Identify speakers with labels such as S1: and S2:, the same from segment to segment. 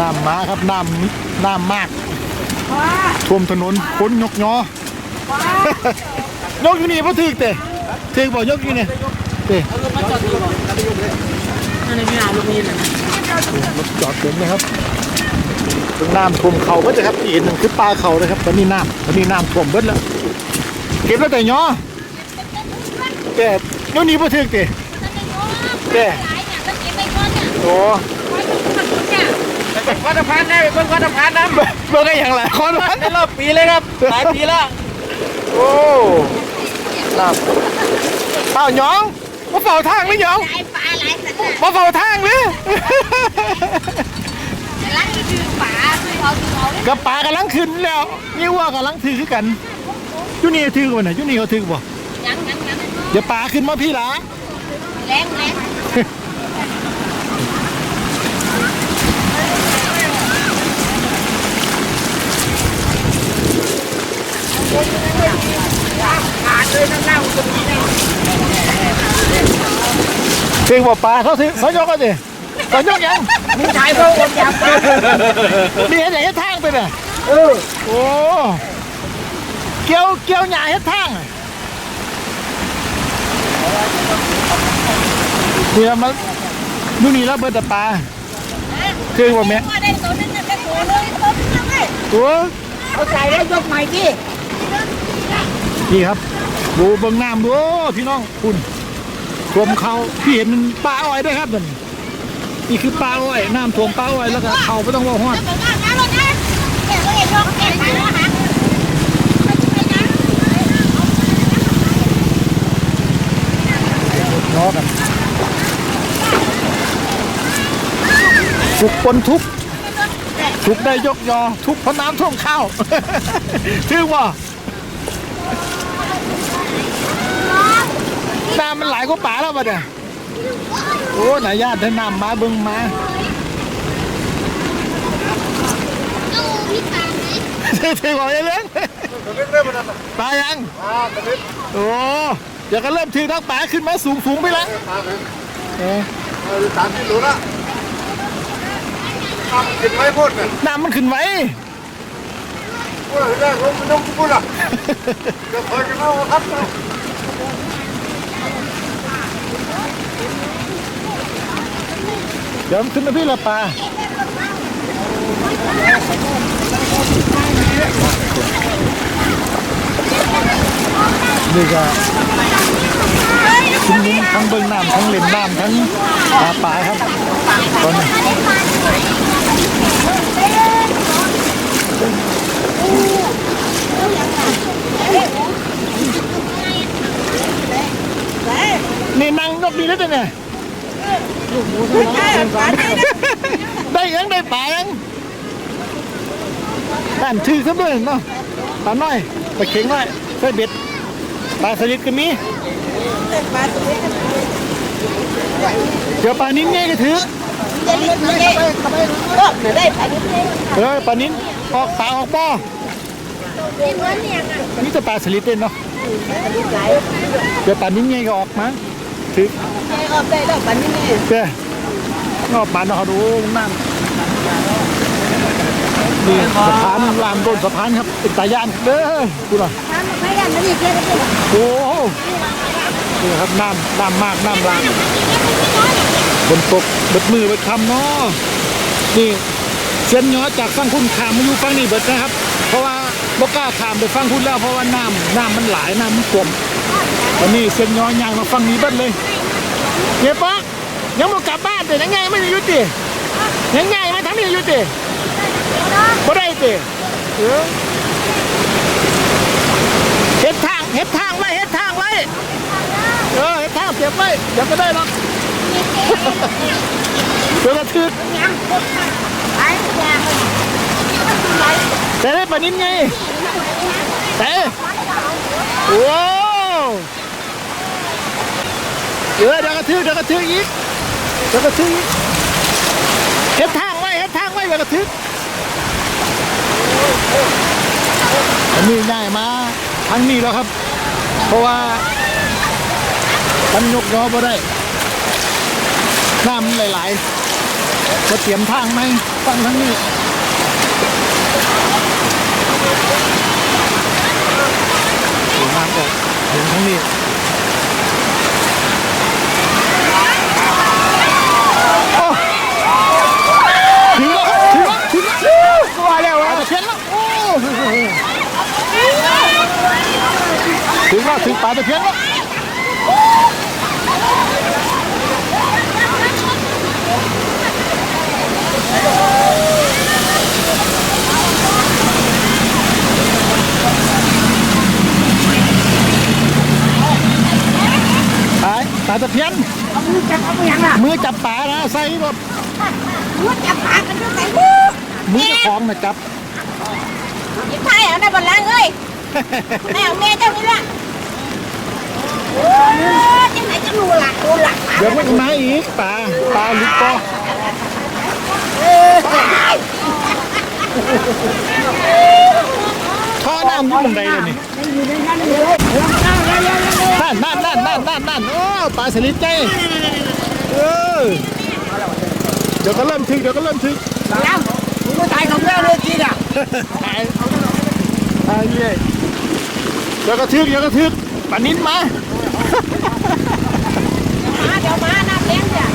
S1: น้ำมาครับน้ำน้ำมากท่วมถนนฝนยกยอยกอยู่นี่พ่ถึกเตะถึกบอกยกอยู่นี่เตะ
S2: อันนี้ไม่เอาลูกนี้เลยนะ
S1: รถจอดเต็มเลยครับตรงน้ำท่วมเขาก็จะครับอีกหนึ่งคือปลาเขาเลยครับตอนนี้น้ำตอนนี้น้ำท่วมเบิดแล้วเก็บแล้วแต่ยอแต่ยกนี้พ่ถึกเตะเตะโอ้
S2: เป็นวัดพันได้เป็นวัดพันน้ำ
S1: เบิดได้อย่างไรคนวัน
S2: ในรอบปีเลยครับหลายปีแล้ว
S1: โอ้น้ำเป่าหยองมาเป่าทางหรือหยอง
S3: ไอ้ปลาหลายสันน่ะ
S1: มาเป่าทางหรือ
S3: ลักที่คือปลาคือเอาคือเอาเลย
S1: กับปลากำลังขึ้นแล้วนี่ว่ากำลังถือคือกันอยูนี่ถือกันนะอยูนี่เขาถือบ่
S3: ยังยังยัง
S1: เดี๋ยวปลาขึ้นมาพี่ละ
S3: แรงแรง
S1: ถือบ่ปลาเขาถือเขายกกันดิเขายกยัง
S2: มีชายเขาอดอยากปลา
S1: นี่เห็นไหนเฮ็ดทางไปน่ะเออโอ้เกี่ยวเกี่ยวหญ้าเฮ็ดทางเดี๋ยวมันอยูนี่แล้วเบิดแต่ปลาถือบ่แม่
S3: ว่าได้ตัวนึงน่ะได้ตัวเลยตัวนึงเลย
S1: ตัว
S2: เอาใจแล้วยกใหม่ที่
S1: นี่ครับดูเบิ่งน้ำดูพี่น้องคุณท่วมเขาพี่เห็นมันปลาอ้อยด้วยครับนั่นนี่คือปลาอ้อยน้ำท่วมปลาอ้อยแล้วก็เขาไม่ต้องว่าฮอด
S3: แล้วก็น้ำรถนะเนี่ยก็ยังยกแขนไปแล้วฮะ
S1: ล้อกันสุกปนทุกทุกได้ยกยอ ทุกเพราะน้ำท่วมข้าวถือว่า น้ำมันไหลกว่าป่าแล้วปะเนี่ยโอ้หนายญาติได้น้ำมาเบิ่งมา
S3: เอาพี่ปลาไหม
S1: ถือว่าอย่างนั้นปลายังโอ้เดี๋ยวก็เริ่มถือทั้งป่าขึ้นมาสูงสูงๆไปแล้วเออ
S4: สามกิโลละทำกินไม่พูดเนี่ย
S1: น้ำมันขึ้นไหม
S4: พูดได้ลงไม่ต้องพูดละเดี๋ยวคอยกันเอาครับ
S1: เดี๋ยวขึ้นมาพี่ละปลานี่ก็ชุมนุมทั้งเบิ้งน้ำทั้งเล่นน้ำทั้งปลาปลาครับตอนนี้ นี่นั่งนกดีแล้วจ้ะเนี่ยได้ยังได้ปลายังด้านถือครับด้วยเนาะปลาน้อยปลาเข็งน้อยใส่เบ็ดปลาสลิดก็มีเดี๋ยวปลานิ้นไงก็ถือ
S3: จะรีบมาเลยก็ได้ปลาดิบเลย
S1: เออปลานิ้นออกปลาออกบ่อ
S3: เป็นวันเนี่ยอะ
S1: นี่จะปลาสลิดเด่นเนาะเดี๋ยวปลานิ้นไงก็ออกมา ถือ
S3: ออกได้แล้วปลานี่เนี่ย
S1: เด้นอกปลาเนาะดูนั่นนี่สะพานลามต้นสะพานครับเป็นตาย่านเด้อดูหน่อย
S3: ทำไม่ได้มันอีกแค่ไหน
S1: โอ้โหนี่ครับน้ำน้ำมากน้ำลางฝนตกเบิดมือเบิดคำเนาะนี่เส้นย้อจากฟังคุณขามมาอยู่ฟังนี่เบิดนะครับ เพราะว่าบ่กล้าขามไปฟังคุณแล้วเพราะว่าน้ำน้ำมันหลายน้ำมันกลม ตอนนี้เส้นย้อยางมาฟังนี้เบิดเลยเย็บปะยังบ่กลับบ้านแต่ยังไงไม่ได้อยุติยังไงมาทำนี่อยุติบ่ได้ติเออเฮ็ดทางเฮ็ดทางไว้เฮ็ดทางไว้เออเฮ็ดทางเก็บไว้เดี๋ยวก็ได้หรอกเดี๋ยวกระทึก
S3: ยังคนไอ้ยา
S1: แต่ได้ปลานิ้นไงแต่ว้าว เดี๋ยวเดี๋ยวกระทึกเดี๋ยวกระทึกอีกเดี๋ยวกระทึกอีกเฮ็ดทางไว้เฮ็ดทางไว้เดี๋ยวกระทึกอันนี้ง่ายมาทางนี้แล้วครับ เพราะว่ามันยกย้อบ่ได้น้ำหลายๆมาเตรียมทางไหมฟังทั้งนี้เดี๋ยวน้ำ ออกเห็นทั้งนี้โอ้ถึงแล้วครับถึงแล้วถึงแล้วว่าแล้วว่าจะเพี้ยนแล้วโอ้ถึงแล้วถึงป่าตะเพียนแล้ว ไปปลาตะเพียน
S3: เอามือจับเอามือยังล่ะ
S1: มือ จับปลานะใส่แบบ
S3: มือจับปากกันด้วยไหนมือ
S1: มือเจะคล้าของนะจับ
S3: ยิ้มไทยเอาได้บนล่างเอ้ยแม่เอาแม่เจ้านี่ล่ะโอ้ยจังไหนจะรู้ล่ะรู้ล่ะ
S1: เดี๋ยวมันมาอีกปลาปลาลูกปอ
S3: เออ
S1: ท่อน้ำอยุ่งใดเลยนี่
S3: อยู่ในนั้นเลยเรื่องข้าวเร็วๆ
S1: นั่นนั่นนั่นนั่นนั่นนั่นโอ้ปลาสลิดใจ เออเดี๋ยวก็เริ่มถึงเดี๋ยวก็เริ่มถึง
S2: ๆน้ำมึงก็ตายของแม่เลยจีน่ะ
S1: ไอ้ไอ้เย่เดี๋ยวก็ถึงเดี๋ยวก็ถึงปลานิ้นมา
S3: มาเดี๋ยวมาน้ำเลี้ยงจ้ะ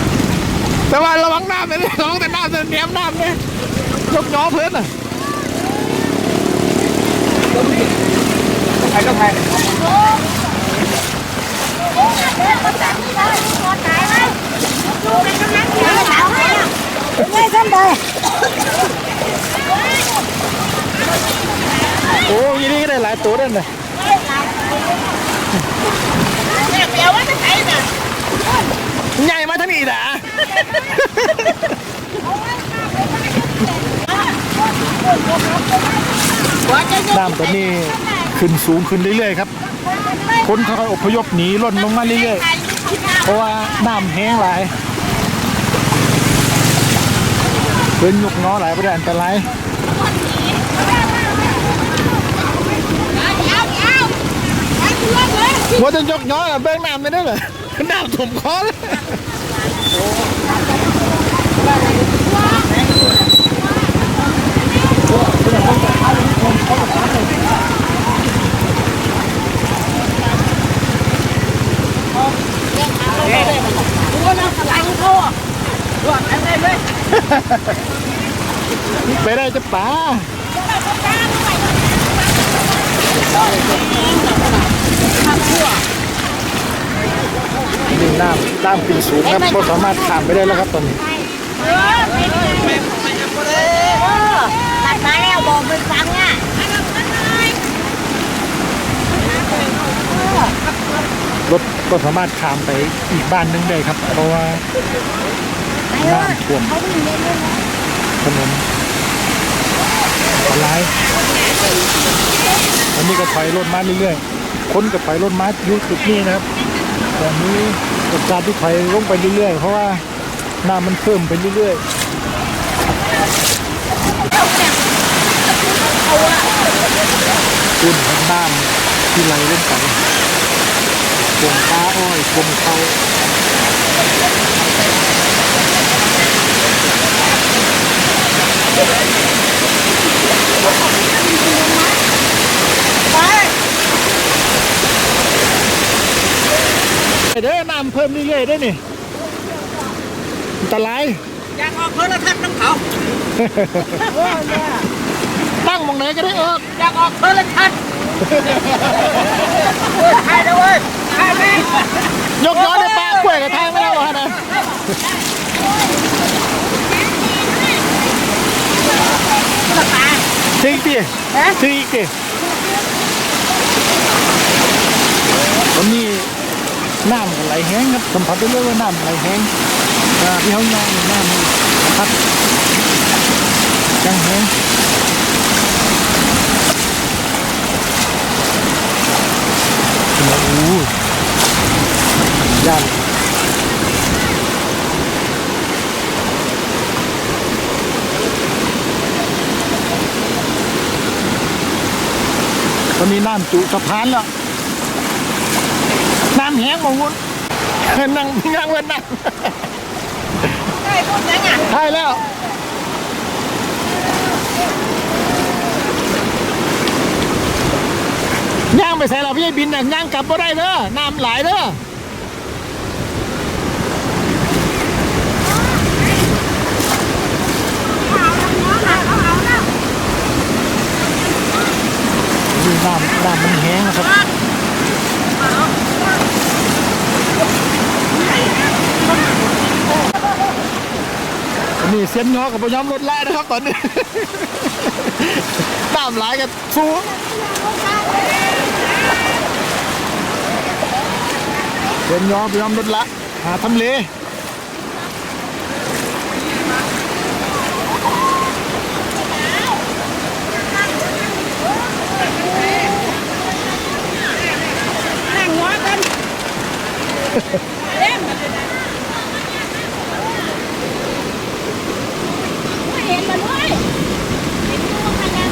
S1: แต่ว่าระวังน้ำไปเลยระวังแต่น้ำจะเนียมน้ำเลยยกย้อเพื่อนอะ
S2: ใครก็ใคร
S1: โอ้ยนี่ก็ได้หลายตัวเด้นเลย
S3: เนี่ยเปียวว่าจะใช้น่ะ
S1: ใหญ่มาทั้งนี้นะ
S3: ว่าจะ
S1: น้ำตัวนี้ขึ้นสูงขึ้นเรื่อยๆครับ คนค่อยๆอพยพหนีล่นลงมาเรื่อยๆ เพราะว่าน้ำแห้งหลายเดินยกน้อหลายประเด็นอันตราย
S3: เอาเอาไปเพื่อนเลย
S1: ว่าจะยกน้อยอะเบื้งน้ำไม่ได้เหรอน้ำถมคอเลย ไปได้จะป่านี่น้ำน้ำขึ้นสูงครับก็สามารถข้ามไปได้แล้วครับตอนนี้
S3: ตัดมาแล้วบอกมันฟังอะ
S1: รถ ก็สามารถข้ามไปอีกบ้านหนึงได้ครับ เพราะว่าน้ำท่วม
S3: เขาวิ่งเล่นเลย
S1: ถนนอะไรอันนี้ก็ถอยรถมาเรื่อยๆคนก็ถอยรถมาอยู่จุดนี้นะครับแต่นี้กับการที่ถอยลงไปเรื่อยๆ เพราะว่าน้ำมันเพิ่มไปเรื่อยๆคุณน้ำที่ไหลลงไป กวงปลาอ้อยกวงเขาเด้อน้ำเพิ่มเรื่อยๆได้นี่อันตราย
S2: อยากออกโทรทัศน์น้ำเขา
S1: ตั้งมองไหนก็ได้เออ
S2: อยากออกโทรทัศน์ใครนะเว้ย
S1: ยกย้อนในปลากล้วยกับทางไม่ได้หรอนะทิ้งตีทิ้งอีกตีวันนี้น้ำไหลแห้งครับสัมผัสได้เลยว่าน้ำไหลแห้งอ่าที่เขาย่างนี่น้ำมันพัดจังแห้งโอ้โห ย่านตอนนี้น้ำจุสะพานแล้ว น้ำแห้งมองวุ้นนั่งนั่งเว้นนั่ง
S3: ใช่พูดยังไง
S1: ถ่ายได้แล้วย่างไปใส่เราพี่บินน่ะย่างกลับก็ได้เด้อน้ำหลายเด้อ นี่น้ำน้ำมันแห้งนะครับนี่เสียนยอกับพยอมรถไล่นะครับตอนนี้น้ำหลายกันสู้เสียนยอพยอมรถละหาทำเล
S3: นั่งหัวกันเล่ม ไม่เห็นมันด้วยเห็นตัวมันนะ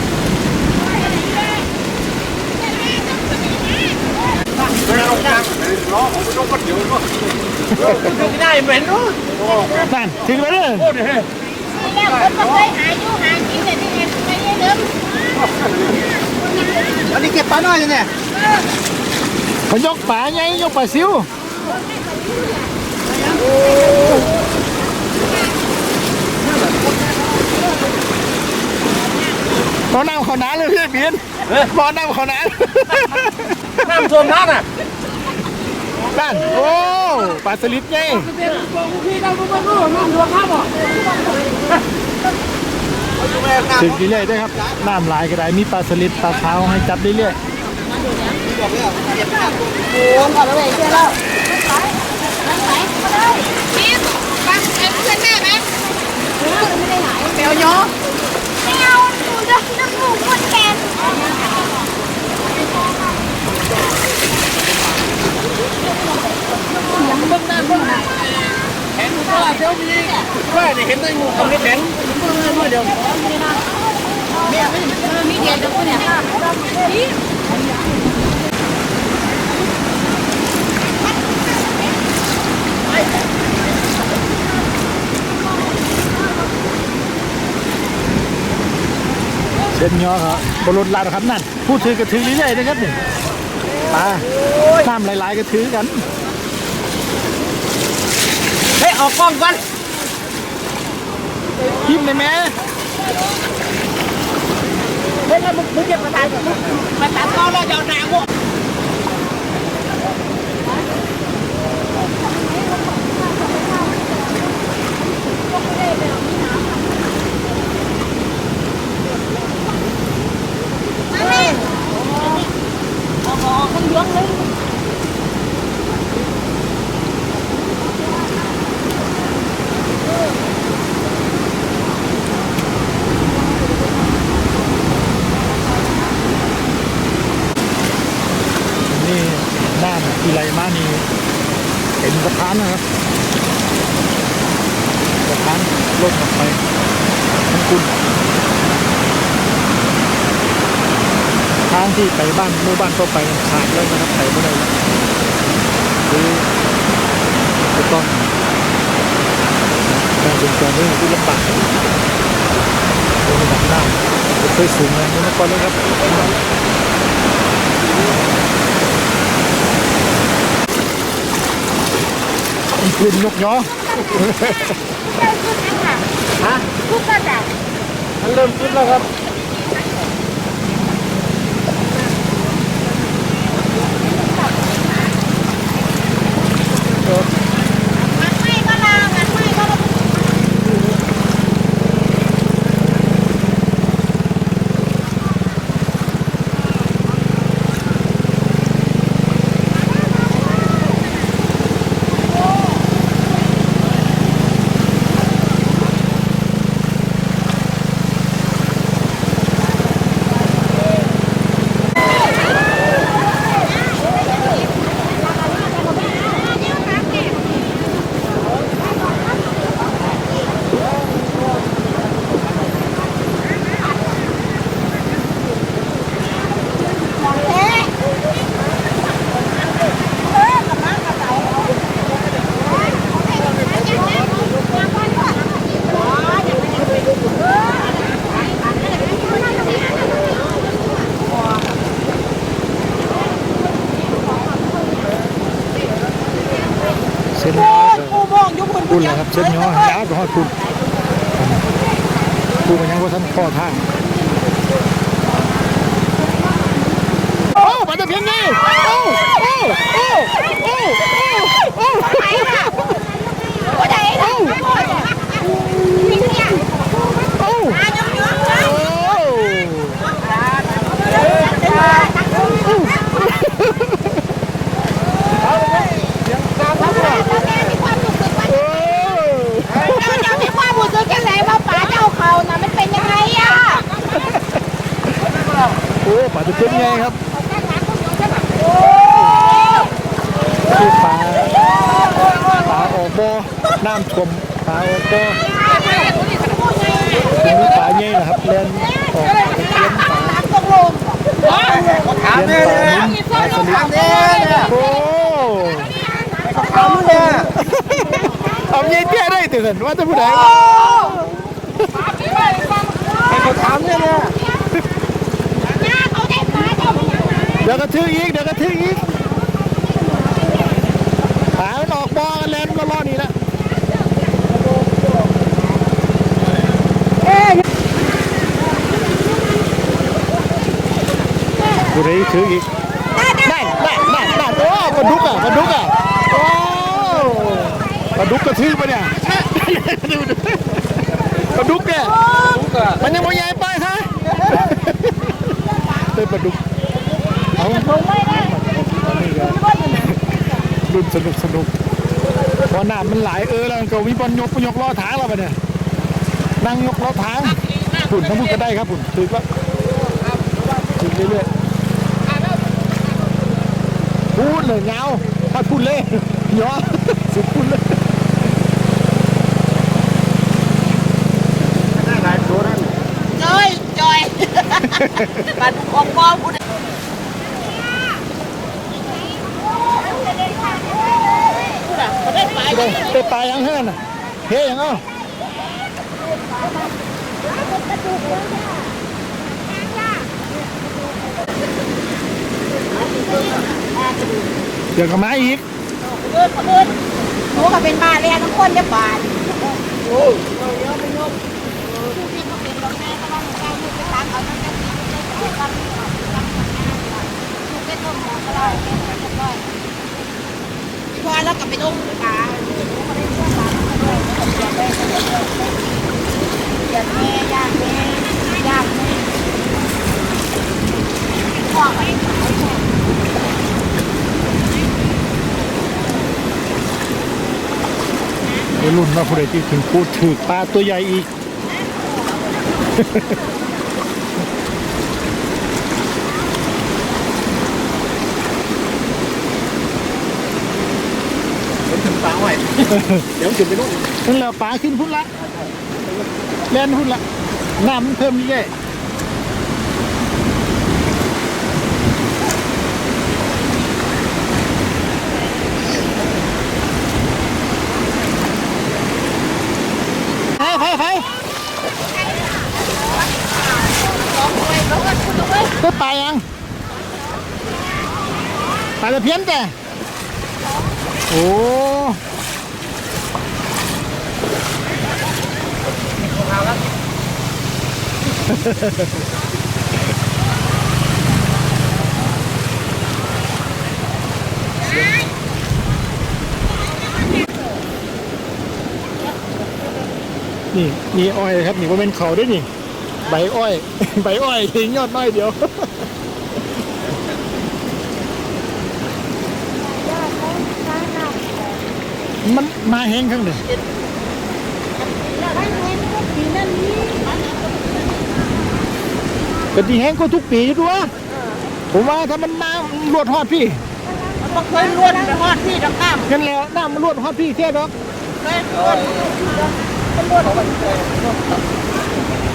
S2: ไม่ได้เหม็นนู้นั่
S1: นถึงแล้วเด้อ
S2: โอ้ย
S3: แล้วคนมันเคยหาอยู่หากินแต่ที่เห็นไม่ได้เดิม
S2: อันนี้เก็บปลาหน่อยเนี่ย
S1: ขายกป่าไงยกป่าซิว บอน้ำเขาหนาเลยพี่บินบอน้ำเขาหนา
S2: น้ำท่วมน้ำอะ
S1: นั่นโอ้ปลาสลิดไง
S2: พี่เราไม่รู้น้ำท่วมน้ำหรอ
S1: ถึงเรื่อยๆด้วยครับน้ำหลายก็ได้มีปลาสลิดปลาขาวให้จับเรื่อย
S3: รวมกัน เลยเชื่อแล้วนั่งไหนมาเลยนี่ปังเอ็มเพื่อนแม่ไหมไม่ได้หายเปียวยอไม่เอาหนูจะน้ำหมูคนแก่ยังเบิ่งหน้าเบิ่งหน้า
S2: แข็งก็เดี๋ยวนี้ว่าเนี่ยเห็นได้งูเขาไม่แข็งเมื่อเดียว
S3: มีเดียจะพูดเนี่ย
S1: เส้นยอครับบนรถลาดครับนั่นพูดถือก็ถือเรื่อยๆนะครับนี่ปลาน้ำหลายๆก็ถือกัน
S2: เฮ้ยออกกล้องก่อน
S1: พิมพ์เลยแม่
S3: เฮ้ยมึงมึงจะมาตัดมาตัดกล้อนแล้วจะเอาหนังวะเอา เอข้างยวงเลย
S1: นี่น้ำที่ไลมานีเป็นสะพานนะครับสะพานลงออกไปทั้งคุณ ทางที่ไปบ้านหมู่บ้านต่อไปขาดแล้วนะครับไปไม่ได้แล้วคือจะต้องการเป็นการเรื่องที่ลำบากโดยระดับน้ำไม่เคยสูงเลยเมื่อก่อนเลยครับมันคืนยกย้อ
S3: ฮะพูดก็ได้
S1: มันเริ่มขึ้นแล้วครับ
S3: มันไม่ก็ลามันไม่ก็
S1: น เส้นย้อยยาวไปฮอดคุณกูมันยังว่าท่านข้อทางโอ้ปลาตะเพียนไงโอ้โอ้โอ้โอ้โอ้
S3: ไหนล่ะผู้ใดล่ะพ่อเนี่ยนี่เนี่ย
S1: โอ้
S3: ตายกยกเลย
S1: โอ้
S3: แล้วแม่มีความรู้สึกว่า
S1: โอ้
S3: เราจะมีความรู้สึกยังไงว่าป๋าเจ้าเขาน่ะมันเป็นยังไงอะ
S1: โอ้ปลาตะเพียนไงครับ
S3: โอ้
S1: คือปลาปลาออกบ่อน้ำท่วมปลาออกบ่อตรงนี้ปลาใหญ่นะครับเล่นออกตะเพียนปลา
S3: ตามตกลง
S2: ถาม
S1: เล่
S2: เนี่ย
S1: นปลานิ้นปลาสลิด
S2: ถามเนี่ย
S1: โอ้
S2: ถามเนี่ย
S1: เอาใหญ่ เตี้ยได้ตื่นว่าจะผู้ใด
S2: ถามเนี่ย
S3: หน้าเขาได้ป๋าเจ้าเป็นยังไง
S1: เดี๋ยวก็ทึกอีกเดี๋ยวก็ทึกอีกปลามันออกบ่อกันเล่นก็รอดนี่ละผู้ใดถืออีกนั่นนั่นนั่นนั่นโอ้ปลาดุกอะปลาดุกอะโอ้ปลาดุกกระทืบปะเนี่ย ดูดูปลาดุกเนี่ยมันยังไม่ใหญ่ไปฮะเป็นปลาดุกเอารุ่นสนุกสนุกพอหน้ามันหลายเออแล้วก็วิบอลยกยกล้อทางแล้วปเนี่ยนั่งยกล้อทางปุ่นทั้งพูดก็ได้ครับปุ่นถือว่าถือเรื่อยๆพูดเลยเงาถ้าพูดเลยย้อนสุดพูดเลย
S3: จอยจอย ปัดของมองผู้ใด
S1: ได้ได้ปลายังเฮือนน่ะเฮ้ยังเอ้าเดี๋ยวก็มาอีก
S3: เกินเกินหนูก็เป็นบ้าแล้วทั้งคนจะบาดโอ้ยเยอะไปยกผู้ที่เขาเป็นรองแม่ก็ต้องการลูกไปตามเอาตั้งแต่ที่ไม่ ได้ทำทำงานลูกได้ต้มหมูก็ได้แม่ก็ได้ต้มพอแล้วก็ไปต้มปลาเด้ต้มปลาด้วยเดือดแม่ย่างแม่ย่างแม่พ่อไปขาย
S1: รุ่นว่าผู้ใดที่ถึงพูดถือปลาตัวใหญ่อีก
S2: ถึงฟังไว้เดี๋ยวจุดไปนู่น
S1: นั่นแหละปลาขึ้นพุ่นละแล่นพุ่นละน้ำมันเพิ่มเรื่อยๆไปไปไปได้ปลายังปลาตะเพียนแต่โอ้ นี่นี่อ้อยครับนี่ว่าเป็นเขาด้วยนี่ใบอ้อย ใบอ้อยทิ้งยอดน้อยเดียวมันมาแห้งข้างหนึ่ง ก็ดีแห้งก็ทุกปีอยู่ด้วยผมว่าถ้ามันน้ำรวดฮอดพี่
S3: มันเคยล้วนไปฮอดที่ดังน้ำ
S1: กันแล้วน้ำมันรวดฮอดพี่เท่ดอก
S3: เคยล้วนมันล้วน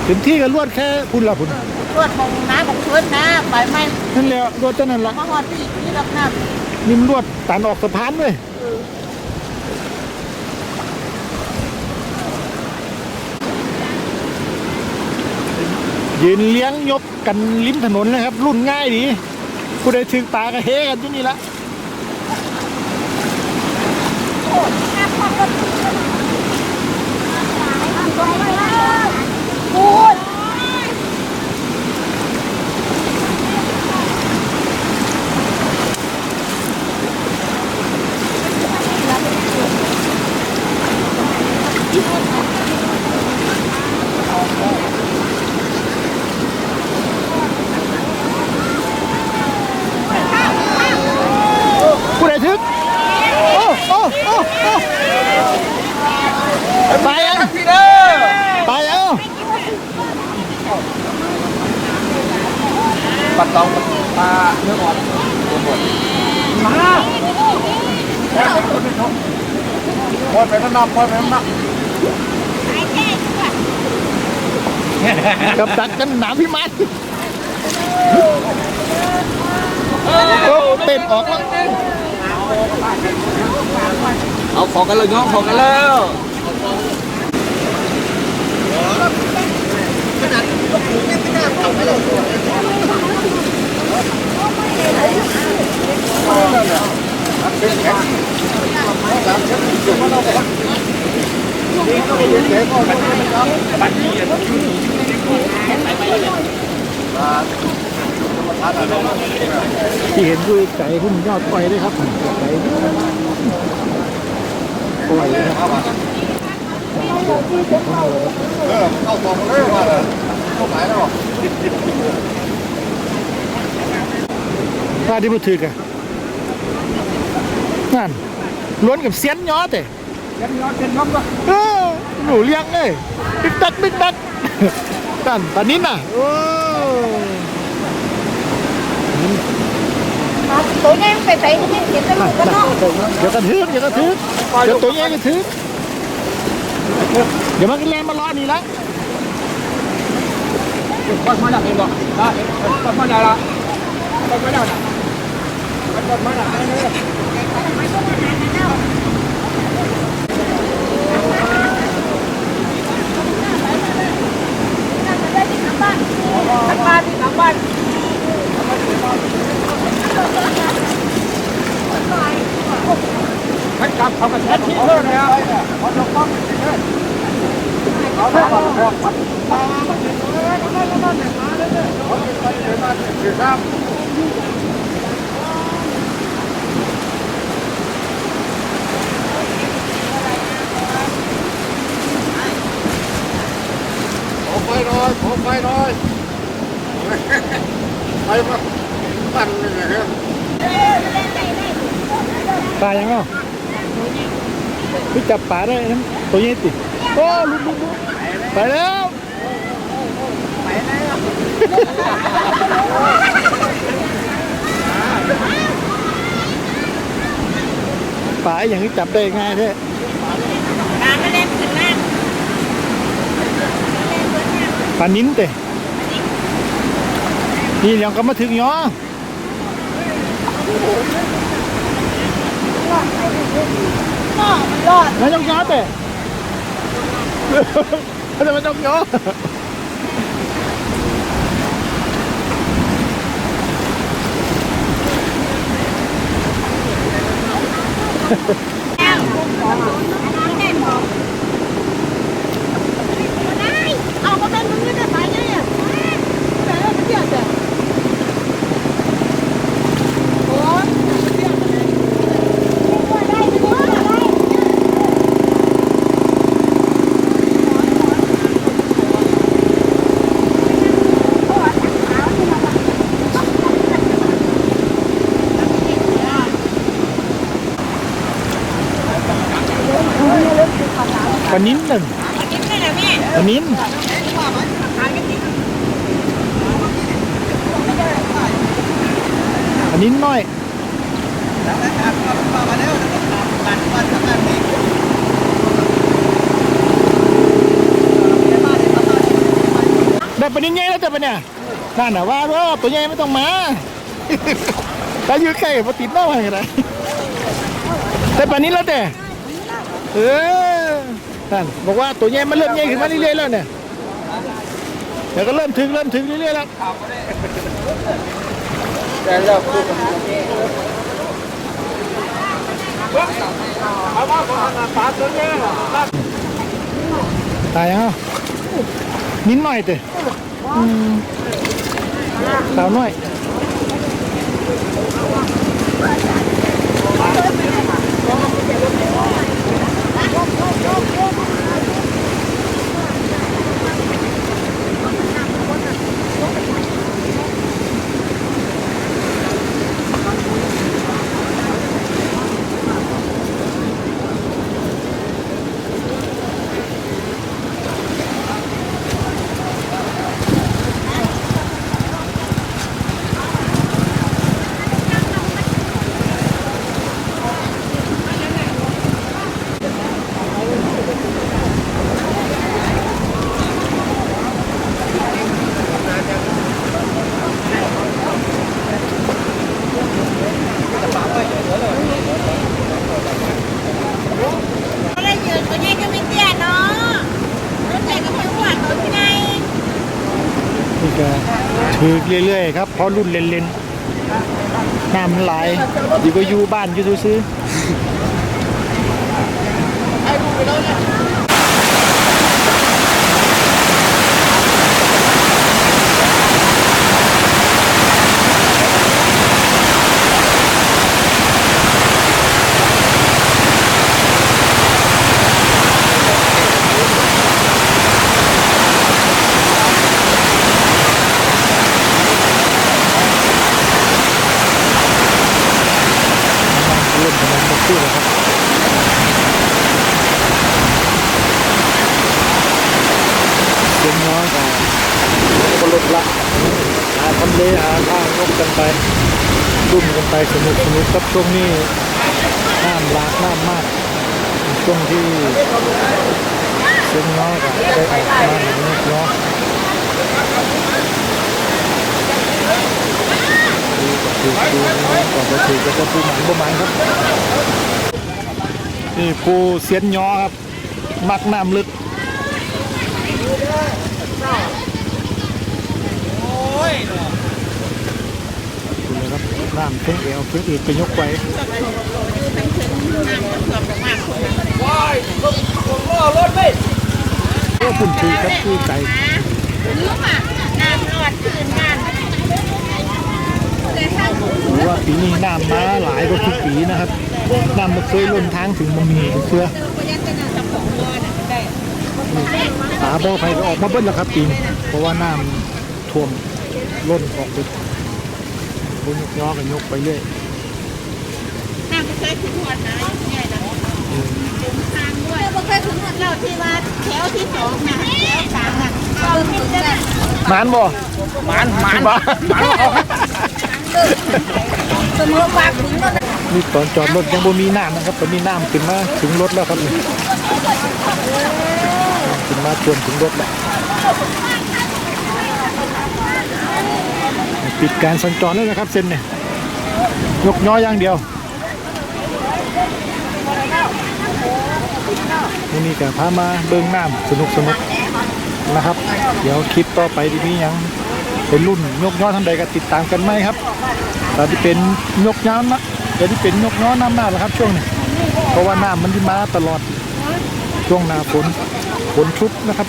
S1: ถึงที่ก็รวดแค่พุ่นละพุ่น
S3: ล้วนของน้ำของพื้นนะใบไม้
S1: นั่นแล้วรวดเท่านั้นละ
S3: มาฮอดที่ที่ดังน้ำ
S1: นี่มันรวดตันออกสะพานเลย ยืนเลี้ยงยบกันริมถนนนะครับ รุ่นง่ายดีผู้ใดถึงตากระเฮกันที่นี่ละ
S3: พูด ไปเยังไป
S2: เอ้าปัดตองปลาเนื้ออ่อนตัวหมด
S4: มาโอตไปคนนึงโคตรไปข้างนอกโคตรไปข้างนอ
S1: กกับตัดกันหนาพี่มัดเป็ดออกแล้ว
S2: เอาของกันเลยน้องของกันแล้ว
S1: ที่เห็นคือไก่หุ่นยอดไฟด้วยครับไก่ปล่อยเลยครับำ
S4: เออ เข้าตรงเลยมาเลยเข้าไหนแล้ว
S1: ว่าที่มาถือกันนั่นล้วนกับเสียนย้อแต่
S2: ยันยอดเป็นน้องก็
S1: เออหนูเลี้ยงเลยบิ๊กดักบิ๊กดักนั่นตอนนี้น่ะโอ้
S3: ตัวนี้ไปใส่ก็ไม่เห็นจะลูกกันเนาะ
S1: เดี๋ยวกระทึกเดี๋ยวกระทึกเดี๋ยวตัว ใหญ่กระทึกเดี๋ยวมันก็แลนมาล้อนี่ละ
S2: ก้อนมาจากเองบอกได้ก้อนมาจากละก้อนมาจากละก้อนมาจากไหน
S3: ทั้งบ้านทั้งบ้าน
S2: ขันกลับเขากระแทกที่เพิ่มแล้วเขาจะป้องเขาจะป้องเขา
S4: ขอไฟหน่อยขอไฟน่อยไฟมา ปั่นเลยนะครับ
S1: ปลายังเนาะพี่จับปลาได้นะตัวใหญ่ติโอ้ลุกลุกลุกไปแล้วปลาอย่างนี้จับได้ง่ายแท้
S3: ตาไม่เล่นขึ้นนั่ง
S1: ปลานิ้นเตะนี่ยังก็มาถึงย้อ
S3: รอด
S1: แล้วยังย้อเตะ เขาจะมาจงย้อ
S3: แล้วได้หมดได้เอาก็เป็นมึงจะใส่ยังไงแต่แล้วมันเกี่ยวแต่โอ้ยเกี่ยวเลยได้ได้ได้
S1: ปลานิ้นหนึ่ง
S3: กินได้แล้วแม่
S1: ปลานิ้นปลานิ้นน้อยได้ปลานิ้นใหญ่แล้วแต่ปะเนี่ยนั่นน่ะว่าว่าตัวใหญ่ไม่ต้องมาถ้าอยู่ใกล้ปติดหน้ามันกันนะแต่ปลานิ้นแล้วแต่เออ นั่นบอกว่าตัวใหญ่มันเริ่มใหญ่ขึ้นมาเรื่อยๆแล้วเนี่ยเดี๋ยวก็เริ่มถึงเริ่มถึงเรื่อยๆแล้ว
S2: แต่เราพูดกันว่าผมหาปลาตัวนี้
S1: ตายยังนิ้นหน่อยเตะสาวหน่อย เรื่อยๆครับเพราะรุ่นเลนๆน้ำมันไหลายดีก็อยู่บ้านอยู่ซื้อๆเล่นกันมาคู่แล้วครับเสียงน้อยกับก็ลดละหาทำเลหาทางลบกันไปรุ่นกั นุกสนุกครับช่วงนี้น้ำหลากน้ำมาก ช่วงที่เสียงน้อยกับได้ออกมาเห็นนกน้อยดูกับดูดูก่อนไปถือก็จะดูหมันประมาณครับนี่ปูเสียนยอครับ มักน้ำลึกดูเลยครับน้ำเพิ่งเอวเพิ่งอืดไปยกไว้
S2: ว้ายรถรถไป
S1: ก็ปุ่นคือครับคือไก่
S3: รู้ป่ะงานรอดคืนงานแต่ถ้าหนู
S1: หรือว่าปีนี้น้ำมาหลายกว่าทุกปีนะครับน้ำมันเคยล้นทางถึงมันมีเชื่อ
S3: คนยังเป็นสมองรอน่ะได้
S1: ตาบ่อไฟก็ออกมาเบิ้ลแล้วครับปีนเพราะว่าน้ำท่วมล้นออกไป บนยกยอกันยกไปเรื่อย
S3: น้ำไม่เคยถึงหัวนะเนี่ยนะถึงทางด้วยไม่เคยถึงหัวเราที่ว่าแถวที่สองนะแถวสามนะก็ไม่ได้
S1: หมานบ่
S2: หมันหมัน
S1: บ้า
S2: หมันเอาครับ
S3: เสมอปากถึงก็
S1: นี่ตอนจอดรถยังบ่มีน้ำนะครับตอนนี้น้ำขึ้นมาถึงรถแล้วครับนี่ขึ้นมาท่วมถึงรถแล้ว ปิดการสัญจรแล้วนะครับเส้นเนี่ยยกย้อยอย่างเดียวนี่นี่กับพามาเบิ้งน้ำสนุกสนุกนะครับ เดี๋ยวคลิปต่อไปที่นี่ยังเป็นรุ่นยกย้อทำใดก็ติดตามกันไหมครับตอนที่เป็นยกย้อนนะเดี๋ยวที่เป็นยกย้อนน้ำหน้าแล้วครับช่วงนี้เพราะว่าน้ำมันที่มาตลอดช่วงหน้าฝนฝนชุบนะครับ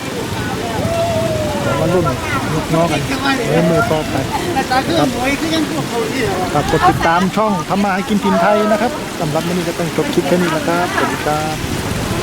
S1: มารุ่นยกน้อกันในมือต่อไปครับครับกดติดตามช่องทำมาให้กินพินไทยนะครับสำหรับวันนี้ก็ต้องจบคลิปแค่นี้นะครับสวัสดีครับ